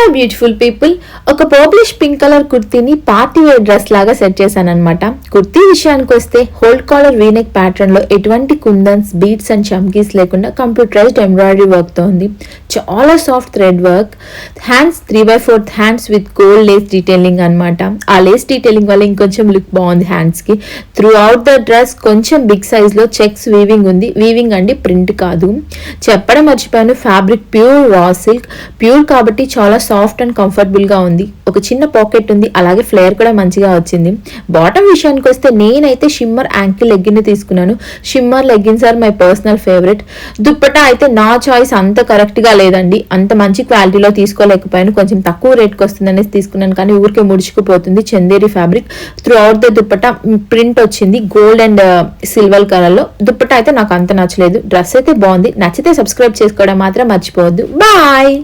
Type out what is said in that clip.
చాలా beautiful people ఒక purplish pink colour కుర్తీని పార్టీ వేర్ డ్రెస్ లాగా సెట్ చేశాను అనమాట కుర్తీ విషయానికి వస్తే హోల్డ్ కాలర్ వీనెక్ ప్యాటర్న్లో ఎటువంటి కుందన్స్ బీట్స్ అండ్ చమ్కీస్ లేకుండా కంప్యూటరైజ్డ్ ఎంబ్రాయిడరీ వర్క్తో ఉంది. చాలా soft thread work hands three by fourth hands with gold lace detailing అనమాట ఆ లేస్ డీటెయిలింగ్ వల్ల ఇంకొంచెం లుక్ బాగుంది హ్యాండ్స్కి. త్రూ అవుట్ ద డ్రెస్ కొంచెం బిగ్ సైజ్లో చెక్స్ వీవింగ్ ఉంది. వీవింగ్ అండి ప్రింట్ కాదు. చెప్పడం మర్చిపోయాను fabric pure raw silk pure కాబట్టి చాలా సాఫ్ట్ అండ్ కంఫర్టబుల్గా ఉంది. ఒక చిన్న పాకెట్ ఉంది. అలాగే ఫ్లేయర్ కూడా మంచిగా వచ్చింది. బాటమ్ విషయానికి వస్తే నేనైతే షిమ్మర్ యాంకిల్ లెగ్గిన్ని తీసుకున్నాను. Shimmer leggings are my personal favourite. Dupatta అయితే నా చాయిస్ అంత కరెక్ట్గా లేదండి. అంత మంచి క్వాలిటీలో తీసుకోలేకపోయాను. కొంచెం తక్కువ రేట్కి వస్తుందనేసి తీసుకున్నాను. కానీ ఊరికే ముడుచుకుపోతుంది. Chanderi fabric. Throughout the dupatta print వచ్చింది. గోల్డ్ అండ్ uh, సిల్వర్ కలర్లో దుప్పట అయితే నాకు అంత నచ్చలేదు. డ్రెస్ అయితే బాగుంది. నచ్చితే సబ్స్క్రైబ్ చేసుకోవడం మాత్రం మర్చిపోవద్దు. బాయ్!